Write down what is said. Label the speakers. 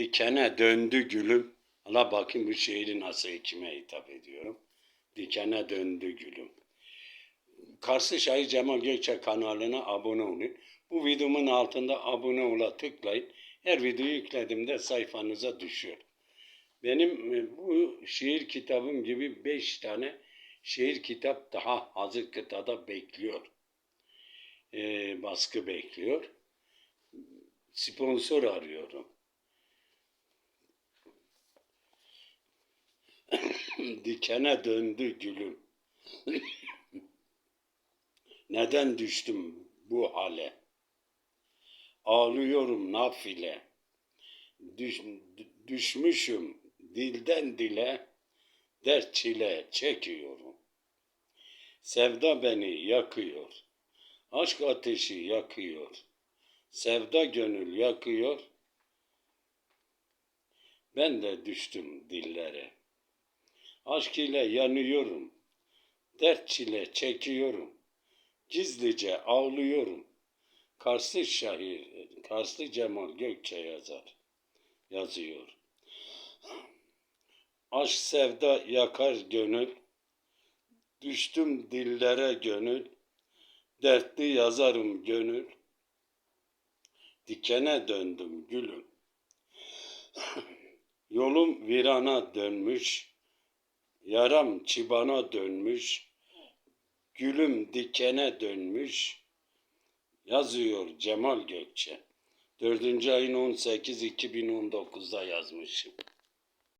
Speaker 1: Dikene döndü gülüm. Allah bakayım bu şiiri nasıl kime hitap ediyorum. Dikene döndü gülüm. Karşı Şair Cemal Gökçe kanalına abone olun. Bu videomun altında abone ola tıklayın. Her videoyu yüklediğimde sayfanıza düşüyor. Benim e, bu şiir kitabım gibi beş tane şiir kitap daha hazır kıtada bekliyor. Ee, baskı bekliyor. Sponsor arıyorum. Dikene döndü gülüm. Neden düştüm bu hale? Ağlıyorum nafile. Düş, düşmüşüm dilden dile, dert çile çekiyorum. Sevda beni yakıyor, aşk ateşi yakıyor. Sevda gönül yakıyor, ben de düştüm dillere. Aşk ile yanıyorum, dert çile çekiyorum. Gizlice ağlıyorum. Karslı şair, Karslı Cemal Gökçe yazar, yazıyor. Aşk sevda yakar gönül, düştüm dillere gönül, dertli yazarım gönül, dikene döndüm gülüm. Yolum virana dönmüş, yaram çibana dönmüş, gülüm dikene dönmüş, yazıyor Cemal Gökçe. 4. ayın 18 2019'da yazmışım.